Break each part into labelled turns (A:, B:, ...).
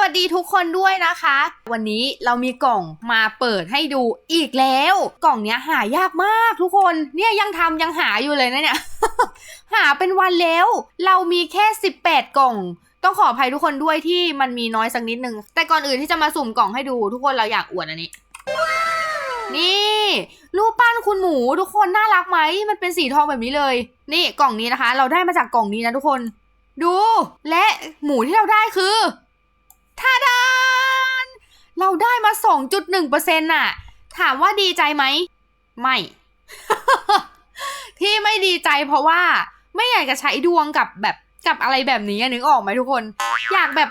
A: วัสดีทุกคนด้วยนะคะ วันนี้เรามีกล่องมาเปิดให้ดูอีกแล้ว กล่องเนี้ยหายากมากทุกคนเนี่ยยังทำยังหาอยู่เลยนะเนี่ยหาเป็นวันแล้ว เรามีแค่ 18 กล่อง ต้องขออภัยทุกคนด้วยที่มันมีน้อยสักนิดนึง แต่ก่อนอื่นที่จะมาสุ่มกล่องให้ดูทุกคนเราอยากอวดอันนี้ นี่รูปปั้นคุณหมูทุกคนน่ารักไหมมันเป็นสีทองแบบนี้เลย นี่กล่องนี้นะคะ เราได้มาจากกล่องนี้นะทุกคน ดู และหมูที่เราได้คือ ทาดาน เราได้มา 2.1%น่ะ ถามว่าดีใจไหม ไม่ ที่ไม่ดีใจเพราะว่าไม่อยากจะใช้ดวงกับแบบกับอะไรแบบนี้นึกออกไหมทุกคน อยากแบบ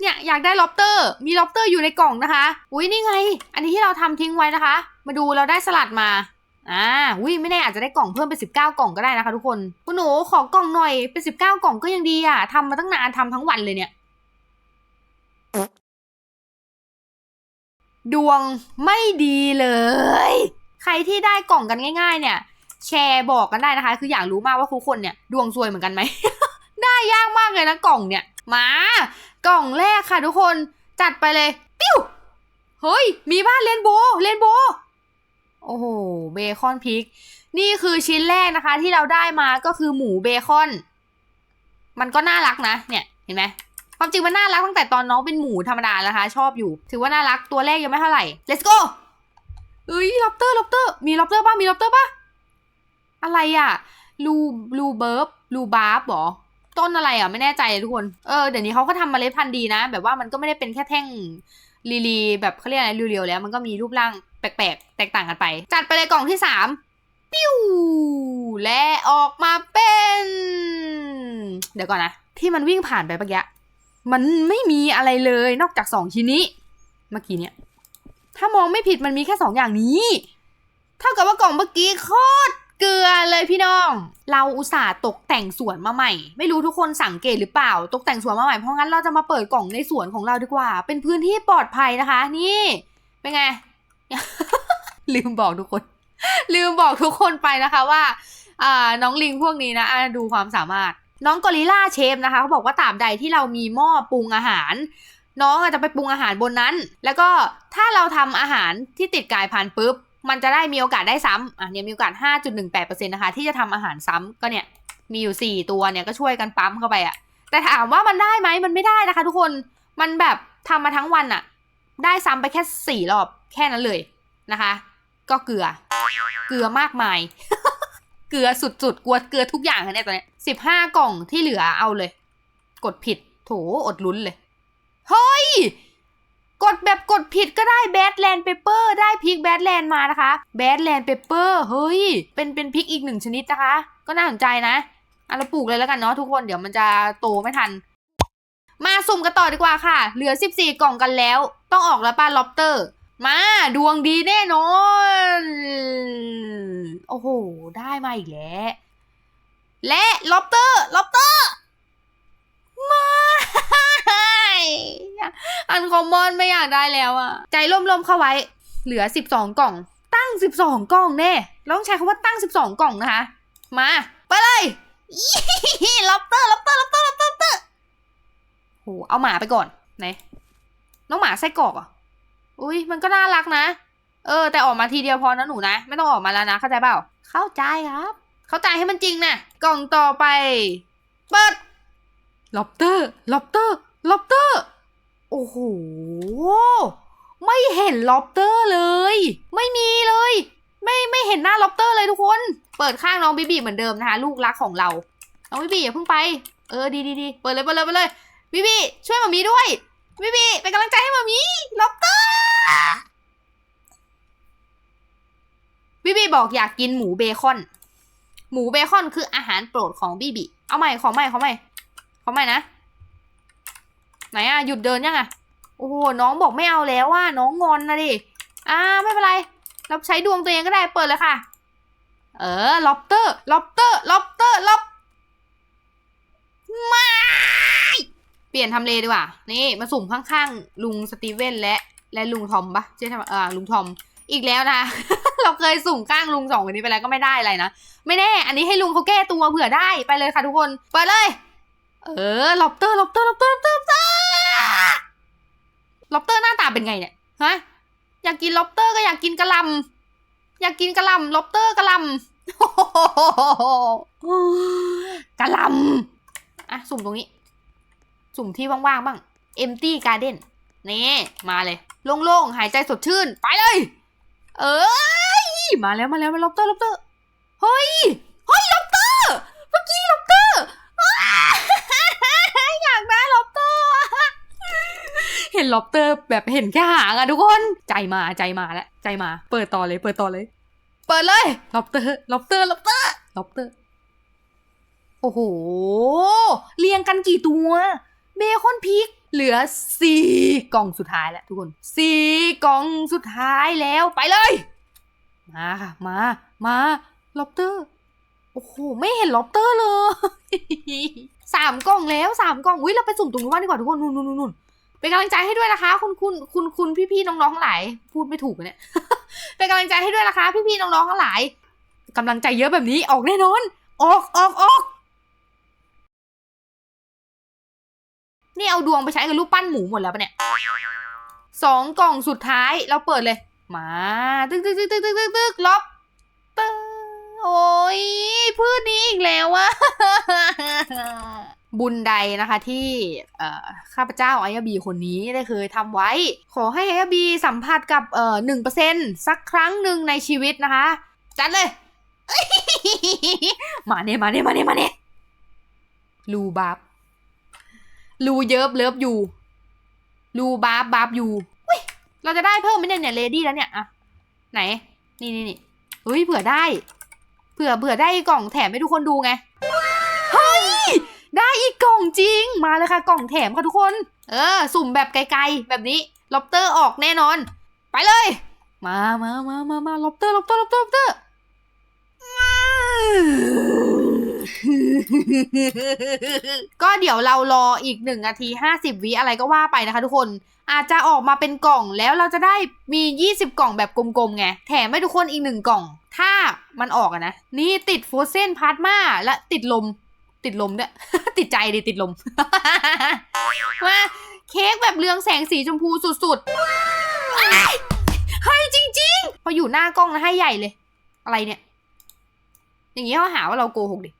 A: เนี่ยอยากได้ล็อบเตอร์ มีล็อบเตอร์อยู่ในกล่องนะคะ อุ้ยนี่ไง อันนี้ที่เราทำทิ้งไว้นะคะ มาดูเราได้สลัดมา อ่า อุ้ยไม่แน่อาจจะได้กล่องเพิ่มเป็น 19 กล่องก็ได้นะคะทุกคน คุณหนูขอกล่องหน่อยเป็น 19 กล่องก็ยังดีอะทำมาตั้งนานทำทั้งวันเลยเนี่ย ดวงไม่ดีเลย ใครที่ได้กล่องกันง่าย ๆ เนี่ย แชร์บอกกันได้นะคะ คืออยากรู้มากว่าทุกคนเนี่ย ดวงซวยเหมือนกันไหม ได้ยากมากเลยนะกล่องเนี่ย มากล่องแรกค่ะทุกคนจัดไปเลย ปิ้ว เฮ้ย มีบ้านเรนโบว์เรนโบว์โอ้โห เบคอนพริก นี่คือชิ้นแรกนะคะ ที่เราได้มาก็คือหมูเบคอน มันก็น่ารักนะ เนี่ย เห็นไหม ความจริงมันน่ารักตั้งแต่ตอนน้องเป็นหมูธรรมดาแล้วนะคะ ชอบอยู่ ถือว่าน่ารักตัวแรกยังไม่เท่าไหร่ let's go เอ้ยล็อบเตอร์ล็อบเตอร์มีล็อบเตอร์ป่ะมีล็อบเตอร์ป่ะอะไรอะลูลูเบิร์บลูบาร์บหรอต้นอะไรอะไม่แน่ใจเลยทุกคน เออเดี๋ยวนี้เขาก็ทำเมล็ดพันธุ์ดีนะ แบบว่ามันก็ไม่ได้เป็นแค่แท่งลีลีแบบเขาเรียกอะไรเรียวๆแล้ว มันก็มีรูปร่างแปลกๆ แตกต่างกันไป จัดไปเลยกล่องที่สามปิ้ว และออกมาเป็น เดี๋ยวก่อนนะ ที่มันวิ่งผ่านไปเมื่อกี้ มันไม่มีอะไรเลยนอกจากสองชิ้นนี้ เมื่อกี้เนี่ย ถ้ามองไม่ผิดมันมีแค่สองอย่างนี้ เท่ากับว่ากล่องเมื่อกี้โคตรเกลือเลยพี่น้อง เราอุตส่าห์ตกแต่งสวนมาใหม่ ไม่รู้ทุกคนสังเกตหรือเปล่า ตกแต่งสวนมาใหม่ เพราะงั้นเราจะมาเปิดกล่องในสวนของเราดีกว่า เป็นพื้นที่ปลอดภัยนะคะ นี่ เป็นไง ลืมบอกทุกคน ลืมบอกทุกคนไปนะคะว่าอ่าน้องลิงพวกนี้นะอะดูความสามารถ น้องกอริล่าเชฟนะคะเขาบอกว่าตราบใดที่เรามีหม้อปรุงอาหาร น้องอาจจะไปปรุงอาหารบนนั้น แล้วก็ถ้าเราทำอาหารที่ติดกายพันธุ์ปุ๊บ มันจะได้มีโอกาสได้ซ้ำอะเนี่ยมีโอกาส 5.18%นะคะที่จะทำอาหารซ้ำก็เนี่ยมีอยู่ 4 ตัวเนี่ยก็ช่วยกันปั๊มเข้าไปอะแต่ถามว่ามันได้ไหมมันไม่ได้นะคะ ทุกคนมันแบบทำมาทั้งวันอะได้ซ้ำไปแค่ 4 รอบแค่นั้นเลยนะคะ ก็เกลือเกลือมากมาย เกลือสุดๆกลัวเกลือทุกอย่างเนี่ยตอนนี้สิบห้ากล่องที่เหลือเอาเลย กดผิดโถอดลุ้นเลยเฮ้ยกดแบบกดผิดก็ได้แบดแลนด์เปเปอร์ได้พริกแบดแลนด์มานะคะแบดแลนด์เปเปอร์เฮ้ย เป็นเป็นพริกอีกหนึ่งชนิดนะคะ ก็น่าสนใจนะอะเราปลูกเลยแล้วกันเนาะทุกคนเดี๋ยวมันจะโตไม่ทัน มาสุ่มกันต่อดีกว่าค่ะ เหลือ 14 กล่องกันแล้ว ต้องออกแล้วป้าล็อบเตอร์ มาดวงดีแน่นอน โอ้โห ได้มาอีกแล้ว และล็อบเตอร์ล็อบเตอร์ไม่อันคอมมอนไม่อยากได้แล้วอะใจร่มๆเข้าไว้ เหลือ 12 กล่อง ตั้ง 12 กล่องแน่ต้องใช้คำว่าตั้ง 12 กล่องนะคะ มา ไปเลยล็อบเตอร์ล็อบเตอร์ล็อบเตอร์ล็อบเตอร์ล็อบเตอร์โหเอาหมาไปก่อนไหนน้องหมาไส้กรอกอะ อุ้ยมันก็น่ารักนะ เออ แต่ออกมาทีเดียวพอนะหนูนะ ไม่ต้องออกมาแล้วนะเข้าใจเปล่า เข้าใจครับ เข้าใจให้มันจริงนะกล่องต่อไป เปิดล็อบเตอร์ล็อบเตอร์ล็อบเตอร์โอ้โหไม่เห็นล็อบเตอร์เลย ไม่มีเลย ไม่ไม่เห็นหน้าล็อบเตอร์เลยทุกคน เปิดข้างน้องบิบีเหมือนเดิมนะคะ ลูกรักของเราน้องบิบีอย่าเพิ่งไปเออดีดีดีเปิดเลยเปิดเลยเปิดเลยบิบีช่วยมามีด้วยบิบีเป็นกำลังใจให้มามีล็อบเตอร์ บิบีบอกอยากกินหมูเบคอน หมูเบคอนคืออาหารโปรดของบิบีเอาใหม่ขอใหม่ขอใหม่ขอใหม่นะ ไหนอะหยุดเดินยังอะโอ้โหน้องบอกไม่เอาแล้วว่าน้องงอนนะดิ อ่าไม่เป็นไร เราใช้ดวงตัวเองก็ได้เปิดเลยค่ะ เออล็อบเตอร์ล็อบเตอร์ล็อบเตอร์ล็อบไม่ เปลี่ยนทำเลดีกว่า นี่มาสุ่มข้างๆ ลุงสตีเวนและ และลุงทอมปะใช่ไหมเออลุงทอมอีกแล้วนะ เราเคยสุ่มข้างลุงสองคนนี้ไปแล้วก็ไม่ได้อะไรนะไม่แน่ อันนี้ให้ลุงเขาแก้ตัวเผื่อได้ไปเลยค่ะทุกคนไปเลย เออล็อบเตอร์ล็อบเตอร์ล็อบเตอร์ล็อบเตอร์ล็อบเตอร์เป็นไงเนี่ยฮะอยากกินล็อบเตอร์ก็อยากกินกระลำอยากกินกระลำล็อบเตอร์กระลำกระลำอะสุ่มตรงนี้ สุ่มที่ว่างๆบ้าง empty garden นี่มาเลย โล่งๆ หายใจสดชื่น ไปเลย เอ้ย มาแล้วมาแล้วมาล็อบเตอร์ล็อบเตอร์เฮ้ย เฮ้ยล็อบเตอร์ เมื่อกี้ล็อบเตอร์อยากได้ล็อบเตอร์ เห็นล็อบเตอร์แบบเห็นแค่หางอะทุกคน ใจมาใจมาแล้วใจมา เปิดต่อเลยเปิดต่อเลย เปิดเลยล็อบเตอร์ล็อบเตอร์ล็อบเตอร์ล็อบเตอร์ โอ้โห เรียงกันกี่ตัว เบคอนพริกเหลือสี่กล่องสุดท้ายแล้วทุกคนสี่กล่องสุดท้ายแล้วไปเลย มาค่ะ มามาล็อบเตอร์โอ้โหไม่เห็นล็อบเตอร์เลยสามกล่องแล้วสามกล่องอุ้ยเราไปสุ่มตรงนู้นบ้างดีกว่าทุกคนนู่นนู่นนู่นเป็นกำลังใจให้ด้วยนะคะ คุณคุณคุณคุณพี่พี่น้องๆทั้งหลายพูดไม่ถูกอะเนี่ยเป็นกำลังใจให้ด้วยนะคะ พี่พี่ๆน้องทั้งหลายกำลังใจเยอะแบบนี้ออกแน่นอน ออกออกออก นี่เอาดวงไปใช้กับรูปปั้นหมูหมดแล้วปะเนี่ยสองกล่องสุดท้ายเราเปิดเลย มาตึกตึกตึกตึกตึกตึกตึกล็อบเตอร์โอ้ยพืชนี้อีกแล้วอะบุญใดนะคะที่ข้าพเจ้าไอยบีคนนี้ได้เคยทำไว้ ขอให้ไอยบีสัมผัสกับเอ่อหนึ่งเปอร์เซ็นสักครั้งหนึ่งในชีวิตนะคะ จัดเลย มาเน่มาเน่มาเน่มาเน่ลูบับ ลูเยิบเลิฟยูลูบับบับยูเฮ้ยเราจะได้เพิ่มไหมเนี่ยเนี่ยเลดี้แล้วเนี่ยอะไหน นี่นี่นี่เฮ้ยเผื่อได้ เผื่อเผื่อได้กล่องแถมให้ทุกคนดูไง เฮ้ย ได้อีกกล่องจริง มาเลยค่ะกล่องแถมค่ะทุกคน เออ สุ่มแบบไกลๆ แบบนี้ล็อบเตอร์ออกแน่นอน ไปเลย มามามามามาล็อบเตอร์ล็อบเตอร์ล็อบเตอร์ล็อบเตอร์ ดี๋ยวเรารออีกหนึ่งนาทีห้าสิบวิอะไรก็ว่าไปนะคะทุกคน อาจจะออกมาเป็นกล่องแล้วเราจะได้มี 20 กล่องแบบกลมๆไง แถมให้ทุกคนอีกหนึ่งกล่อง ถ้ามันออกอะนะ นี่ติดโฟเซนพาร์ตมาและติดลม ติดลมด้วย ติดใจดิติดลมมาเค้กแบบเรืองแสงสีชมพูสุดๆอ้ยให้จริง ๆ พออยู่หน้ากล้องนะให้ใหญ่เลย อะไรเนี่ย อย่างนี้เขาหาว่าเราโกหกดิ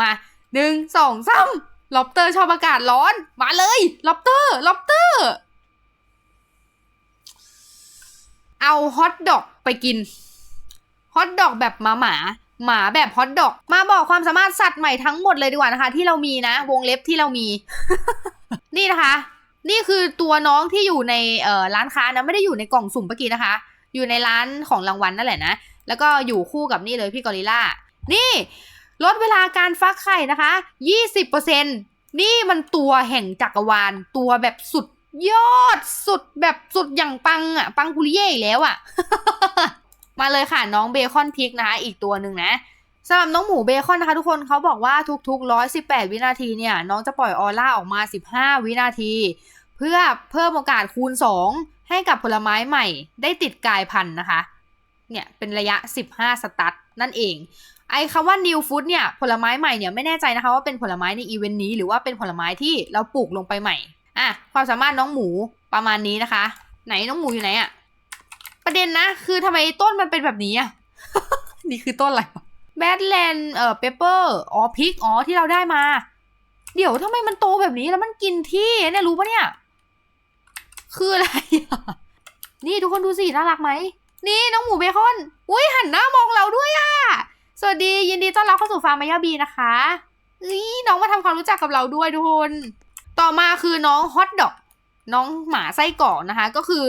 A: มา หนึ่งสองสามล็อบเตอร์ชอบอากาศร้อน มาเลยล็อบเตอร์ล็อบเตอร์ เอาฮอทดอกไปกินฮอทดอกแบบหมาหมาหมาแบบฮอทดอก มาบอกความสามารถสัตว์ใหม่ทั้งหมดเลยดีกว่านะคะ ที่เรามีนะ วงเล็บที่เรามี นี่นะคะ นี่คือตัวน้องที่อยู่ในเอ่อร้านค้านะไม่ได้อยู่ในกล่องสุ่มเมื่อกี้นะคะ อยู่ในร้านของรางวัลนั่นแหละนะ แล้วก็อยู่คู่กับนี่เลยพี่กอริลล่า นี่ ลดเวลาการฟักไข่นะคะ 20%นี่มันตัวแห่งจักรวาล ตัวแบบสุดยอดสุดแบบสุดอย่างปังอะปังปุริเย่อีกแล้วอะมาเลยค่ะน้องเบคอนพริกนะคะอีกตัวหนึ่งนะสำหรับน้องหมูเบคอนนะคะทุกคนเขาบอกว่าทุกๆ 118 วินาทีเนี่ย น้องจะปล่อยออร่าออกมา 15 วินาที เพื่อเพิ่มโอกาสคูณ 2 ให้กับผลไม้ใหม่ ได้ติดกายพันธุ์นะคะ เนี่ยเป็นระยะ 15 สตัดนั่นเอง ไอ้คำว่า new food เนี่ยผลไม้ใหม่เนี่ยไม่แน่ใจนะคะว่าเป็นผลไม้ในอีเวนต์นี้หรือว่าเป็นผลไม้ที่เราปลูกลงไปใหม่อะความสามารถน้องหมูประมาณนี้นะคะ ไหนน้องหมูอยู่ไหนอะประเด็นนะคือทำไมต้นมันเป็นแบบนี้อะนี่คือต้นอะไรแบดแลนด์เอ่อเปเปอร์อ๋อพริกอ๋อที่เราได้มา เดี๋ยวทำไมมันโตแบบนี้แล้วมันกินที่เนี่ยรู้ปะเนี่ย คืออะไรนี่ทุกคนดูสิน่ารักไหมนี่น้องหมูเบคอน อุ้ยหันหน้ามองเราด้วยอะ สวัสดียินดีต้อนรับเข้าสู่ฟาร์มมายาบีนะคะนี่น้องมาทำความรู้จักกับเราด้วยทุกคน ต่อมาคือน้องฮอตดอกน้องหมาไส้กรอกนะคะ ก็คือ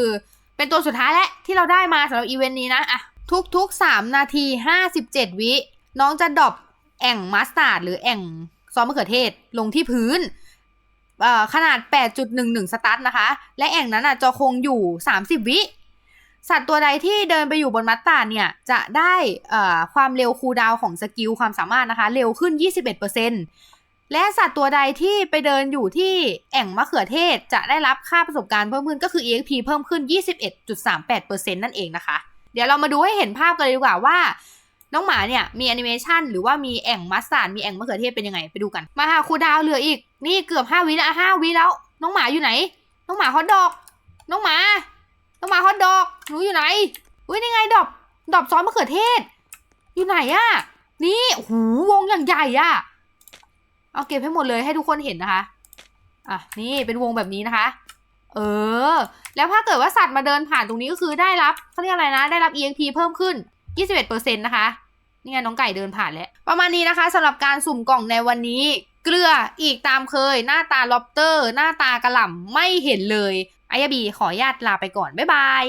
A: เป็นตัวสุดท้ายและที่เราได้มาสำหรับอีเวนต์นี้นะอะทุกๆ 3 นาที 57 วิ น้องจะดรอปแอ่งมัสตาร์ดหรือแอ่งซอสมะเขือเทศลงที่พื้นขนาด 8.11 สตาร์ทนะคะ และแอ่งนั้นอะจะคงอยู่ 30 วิ สัตว์ตัวใดที่เดินไปอยู่บนมัตตาร์เนี่ยจะได้ความเร็วคูดาวของสกิลความสามารถนะคะ เร็วขึ้น 21%และสัตว์ตัวใดที่ไปเดินอยู่ที่แอ่งมะเขือเทศจะได้รับค่าประสบการณ์เพิ่มขึ้นก็คือ EXP เพิ่มขึ้น 21.38%นั่นเองนะคะ เดี๋ยวเรามาดูให้เห็นภาพกันเลยดีกว่าว่าน้องหมาเนี่ยมีแอนิเมชันหรือว่ามีแอ่งมัสตาร์ดมีแอ่งมะเขือเทศเป็นยังไงไปดูกันมาค่ะครูดาวเหลืออีก นี่เกือบ 5วิแล้ว5วิแล้ว น้องหมาอยู่ไหน น้องหมาฮอตดอก น้องหมา น้องหมาฮอตดอก หนูอยู่ไหน อุ้ยนี่ไงดอกดอกซอสมะเขือเทศ อยู่ไหนอะนี่โหูวงอย่างใหญ่อะเอาเก็บให้หมดเลยให้ทุกคนเห็นนะคะ อะนี่เป็นวงแบบนี้นะคะ เออ แล้วถ้าเกิดว่าสัตว์มาเดินผ่านตรงนี้ก็คือได้รับเขาเรียกอะไรนะ ได้รับ EXP เพิ่มขึ้น 21%นะคะ นี่ไงน้องไก่เดินผ่านแล้ว ประมาณนี้นะคะสำหรับการสุ่มกล่องในวันนี้ เกลืออีกตามเคย หน้าตาล็อบเตอร์ หน้าตากระหล่ำไม่เห็นเลย อายาบีขออนุญาตลาไปก่อน บ๊ายบาย